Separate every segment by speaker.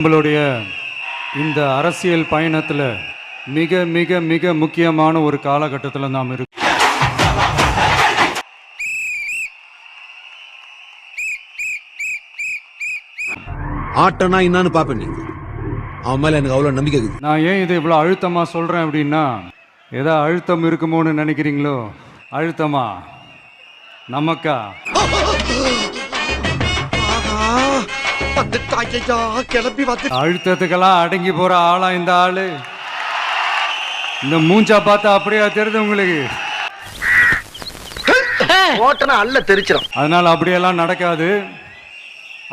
Speaker 1: நம்மளுடைய இந்த அரசியல் பயணத்தில் மிக மிக மிக முக்கியமான ஒரு காலகட்டத்தில் நாம் இருக்கோம்
Speaker 2: ஆட்டம்னா என்னன்னு பாப்பேன் நீ அவன் மேல எனக்கு அவ்வளவு நம்பிக்கை இருக்குது.
Speaker 1: நான் ஏன் இதை இவ்வளோ அழுத்தமாக சொல்கிறேன் அப்படின்னா ஏதோ அழுத்தம் இருக்குமோன்னு நினைக்கிறீங்களோ? அழுத்தமா? நமக்கா?
Speaker 3: கிளம்பி வந்து.
Speaker 1: அழுத்தத்துக்கெல்லாம் அடங்கி போகிற ஆளா இந்த ஆளு. இந்த மூஞ்சா பார்த்தா அப்படியே தெரியுது உங்களுக்கு?
Speaker 3: ஓட்டனா அல்ல தெரிச்சிடும்
Speaker 1: அதனால் அப்படியெல்லாம் நடக்காது.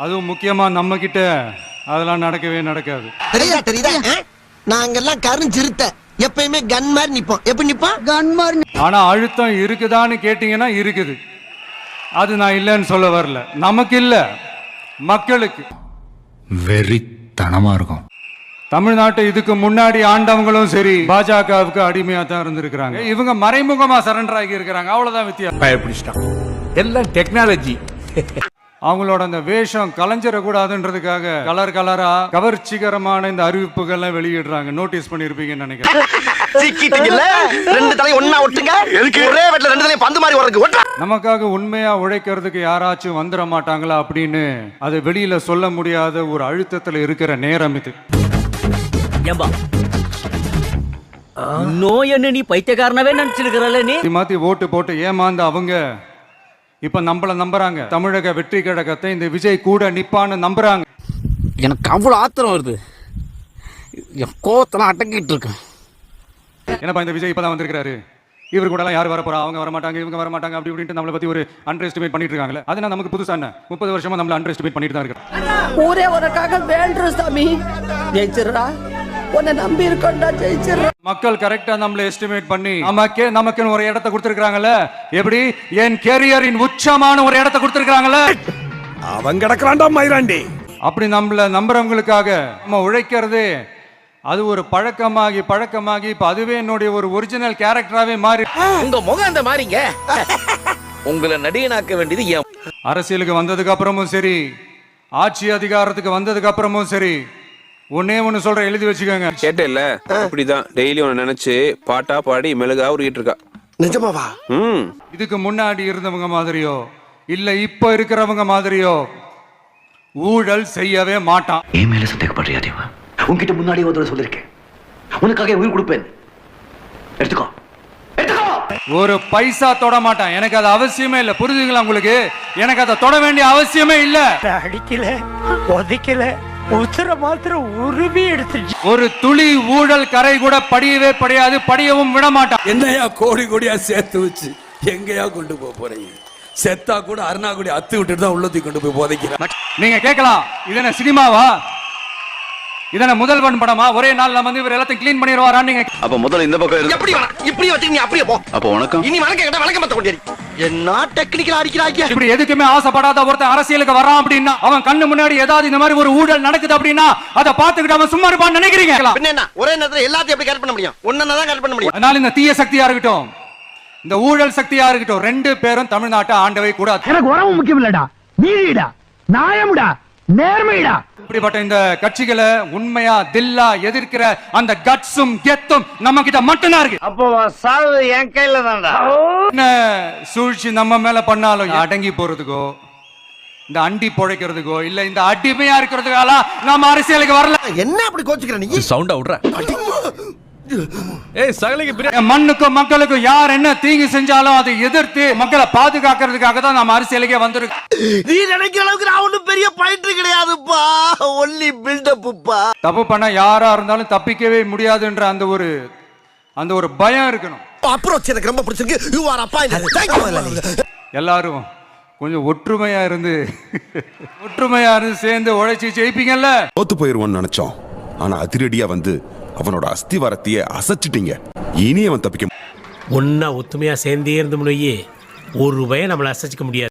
Speaker 1: அதுவும் முக்கியமாக நம்ம கிட்ட அதெல்லாம் நடக்கவே நடக்காது.
Speaker 4: தெரியுதா தெரியுதா? நாங்கெல்லாம் கருஞ்சிருத்த. எப்பயுமே கன் மாதிரி நிப்போம். எப்படி நிப்போம்? கன் மாதிரி
Speaker 1: ஆனால் அழுத்தம் இருக்குதான்னு கேட்டிங்கன்னா இருக்குது. அது நான் இல்லைன்னு சொல்ல வரல. நமக்கு இல்லை. மக்களுக்கு.
Speaker 5: வெறித்தனமா இருக்கும்.
Speaker 1: தமிழ்நாட்டை இதுக்கு முன்னாடி ஆண்டவங்களும் சரி பாஜகவுக்கு அடிமையா தான் இருந்திருக்கிறாங்க. இவங்க மறைமுகமா சரண்டர் ஆகி இருக்கிறாங்க. அவ்வளவுதான் வித்தியாசம்.
Speaker 2: பயப்பிடிச்சிட்டான். எல்லாம் டெக்னாலஜி
Speaker 1: அவங்களோட அந்த வேஷம் கலைஞ்சிடக்கூடாதுன்றதுக்காக கலர் கலரா கவர்ச்சிகரமான இந்த அறிவிப்புகள்லாம் வெளியிடுறாங்க. நோட்டீஸ் பண்ணியிருப்பீங்கன்னு நினைக்கிறேன்.
Speaker 3: சிக்கிட்டீங்கல்ல? ரெண்டு தலையும் ஒண்ணா ஒட்டுங்க. ஒரே வீட்டுல ரெண்டு தலையும் பந்து மாதிரி வரக்கு ஒட்டா
Speaker 1: நமக்காக உண்மையா உழைக்கிறதுக்கு யாராச்சும் வந்துட மாட்டாங்களா அப்படின்னு அதை வெளியில சொல்ல முடியாத ஒரு அழுத்தத்துல இருக்கிற நேரம் இது.
Speaker 6: ஏம்பா. நோய் என்ன நீ பைத்தியக்காரனவே நினைச்சிருக்கிறல்ல நீ?
Speaker 1: மாத்தி மாத்தி ஓட்டு போட்டு ஏமாந்த அவங்க இப்ப நம்மள நம்புறாங்க. தமிழக வெற்றி கழகத்தை இந்த விஜய் கூட நிப்பான்னு நம்புறாங்க.
Speaker 7: எனக்கு அவ்வளோ ஆத்திரம் வருது. என் கோவத்தெல்லாம் அடக்கிட்டு இருக்கேன்
Speaker 1: என்னப்பா இந்த விஜய் இப்பதான் வந்திருக்காரு இவர் கூட எல்லாம் யார் வர போறா? அவங்க வர மாட்டாங்க இவங்க வர மாட்டாங்க அப்படி இப்படின்ட்டு நம்மளை பத்தி ஒரு அண்டர் எஸ்டிமேட் பண்ணிட்டு இருக்காங்களே அது நான் நமக்கு புதுசா என்ன? முப்பது வருஷமா நம்மள அண்டர் எஸ்டிமேட் பண்ணிட்டு தான் இருக்கிறோம்
Speaker 8: ஊரே உனக்காக வேண்டுறோம் சாமி ஜெயிச்சிடுறா. உன்னை நம்பி இருக்கோம்டா ஜெயிச்சிடுறா
Speaker 1: மக்கள் கரெக்டா நம்மள எஸ்டிமேட் பண்ணி நமக்கே நமக்குன்னு ஒரு இடத்த கொடுத்துருக்காங்கல்ல எப்படி? என் கேரியரின் உச்சமான ஒரு இடத்த கொடுத்துருக்காங்கல்ல
Speaker 2: அவன் கிடக்குறான்டா மயிராண்டி
Speaker 1: அப்படி நம்மள நம்புறவங்களுக்காக நம்ம உழைக்கிறது அது ஒரு பழக்கமாகி பழக்கமாகி இப்ப அதுவே என்னுடைய ஒரு ஒரிஜினல் கேரக்டராவே மாறி
Speaker 7: உங்க முகம் அந்த மாதிரிங்க உங்களை நடிகனாக்க வேண்டியது
Speaker 1: அரசியலுக்கு வந்ததுக்கு அப்புறமும் சரி ஆட்சி அதிகாரத்துக்கு வந்ததுக்கு அப்புறமும் சரி ஒன்னே ஒன்னு சொல்றேன் எழுதி வச்சுக்கோங்க.
Speaker 9: கேட்டேல்ல இப்படிதான் டெய்லி உன்னை நினைச்சு பாட்டா பாடி மெழுகா உருகிட்டு இருக்கா.
Speaker 3: நிஜமாவா?
Speaker 9: ம்.
Speaker 1: இதுக்கு முன்னாடி இருந்தவங்க மாதிரியோ இல்ல இப்ப இருக்கிறவங்க மாதிரியோ ஊழல் செய்யவே மாட்டான்.
Speaker 10: என் மேல சந்தேகப்படுறியா தேவா? உன்கிட்ட முன்னாடி ஒரு தடவை சொல்லிருக்கேன். உனக்காக உயிர் கொடுப்பேன். எடுத்துக்கோ. எடுத்துக்கோ!
Speaker 1: ஒரு பைசா தொட மாட்டான். எனக்கு அது அவசியமே இல்ல. புரியுதுங்களா உங்களுக்கு? எனக்கு அதை தொட வேண்டிய அவசியமே இல்ல.
Speaker 8: அடிக்கல உதைக்கல உத்தர மாத்திரம் உருவி எடுத்துச்சு
Speaker 1: ஒரு துளி ஊழல் கரை கூட படியவே படியாது படியவும் விட மாட்டான்.
Speaker 2: என்னையா கோடி கோடியா சேர்த்து வச்சு எங்கேயா கொண்டு போக போறீங்க? செத்தா கூட அருணாக்குடி அத்து விட்டுட்டு தான் உள்ளத்தி கொண்டு போய் போதைக்கிறான்.
Speaker 1: நீங்க கேட்கலாம் இது என்ன சினிமாவா? இதன முதல்வன் படமா? ஒரே நாள்ல வந்து இவர் எல்லாத்தையும் க்ளீன் பண்ணிடுவாரான்னு நீங்க
Speaker 10: அப்ப முதல்ல இந்த பக்கம் இரு.
Speaker 3: எப்படி வேணாம் இப்படி வச்சு நீ அப்படியே போ.
Speaker 10: அப்ப வணக்கம்.
Speaker 3: இனி வணக்கம் கேட்டா வணக்கம் பத்த கொண்டேரி என்ன டெக்னிக்கல் அடிக்கிறாங்க
Speaker 1: இப்படி எதுக்குமே ஆசைப்படாத ஒருத்தன் அரசியலுக்கு வரான் அப்படின்னா அவன் கண்ணு முன்னாடி ஏதாவது இந்த மாதிரி ஒரு ஊழல் நடக்குது அப்படின்னா அதை பார்த்துக்கிட்டு அவன் சும்மா இருப்பான்னு நினைக்கிறீங்க?
Speaker 3: பின்ன என்ன? ஒரே நேரத்துல எல்லாத்தையும் எப்படி கரெக்ட் பண்ண முடியும்? ஒன்னு தான் கரெக்ட் பண்ண முடியும்.
Speaker 1: அதனால இந்த தீய சக்தியா இருக்கட்டும் இந்த ஊழல் சக்தியா இருக்கட்டும் ரெண்டு பேரும் தமிழ்நாட்டை ஆண்டவை கூடாது.
Speaker 8: எனக்கு உறவு முக்கியம் இல்லடா. நீதிடா. நியாயம்டா. நேர்மைடா.
Speaker 1: இப்படிப்பட்ட இந்த கட்சிகளை உண்மையா தில்லா எதிர்க்கிற அந்த கட்ஸும் கெத்தும் நம்ம கிட்ட மட்டும்தான் இருக்கு.
Speaker 6: அப்போ சாவு என் கையில தான்டா.
Speaker 1: என்ன சூழ்ச்சி நம்ம மேல பண்ணாலும்? அடங்கி போறதுக்கோ இந்த அண்டி பொழைக்கிறதுக்கோ இல்ல இந்த அடிமையா இருக்கிறதுக்கால நம்ம அரசியலுக்கு வரல.
Speaker 3: என்ன அப்படி கோச்சுக்கிற நீ?
Speaker 2: சவுண்டா விடுற. ஏய் சகலைக்கு
Speaker 1: என் மண்ணுக்கும் மக்களுக்கும் யார் என்ன தீங்கு செஞ்சாலும் அதை எதிர்த்து மக்களை பாதுகாக்கிறதுக்காக தான் நம்ம அரசியலுக்கே வந்திருக்கோம்.
Speaker 3: நீ நினைக்கிற அளவுக்கு நான் ஒண்ணும் பெரிய பயிற்று கிடையாதுப்பா. ஒன்லி பில்டப்புப்பா
Speaker 1: தப்பு பண்ண யாரா இருந்தாலும் தப்பிக்கவே முடியாதுன்ற அந்த ஒரு அந்த ஒரு பயம் இருக்கணும்.
Speaker 3: அப்ரோச் எனக்கு ரொம்ப பிடிச்சிருக்கு. யூ ஆர் அப்பா
Speaker 1: எல்லாரும் கொஞ்சம் ஒற்றுமையா இருந்து ஒற்றுமையா இருந்து சேர்ந்து உழைச்சி ஜெயிப்பீங்கல்ல?
Speaker 11: தோத்து போயிருவோம்னு நினைச்சோம். ஆனா அதிரடியா வந்து அவனோட அஸ்திவாரத்தையே அசைச்சிட்டீங்க. இனி அவன் தப்பிக்க
Speaker 8: ஒன்னா ஒத்துமையா சேர்ந்தே இருந்தோம்னு ஒரு ரூபாயை நம்மளை அசைச்சிக்க முடியாது.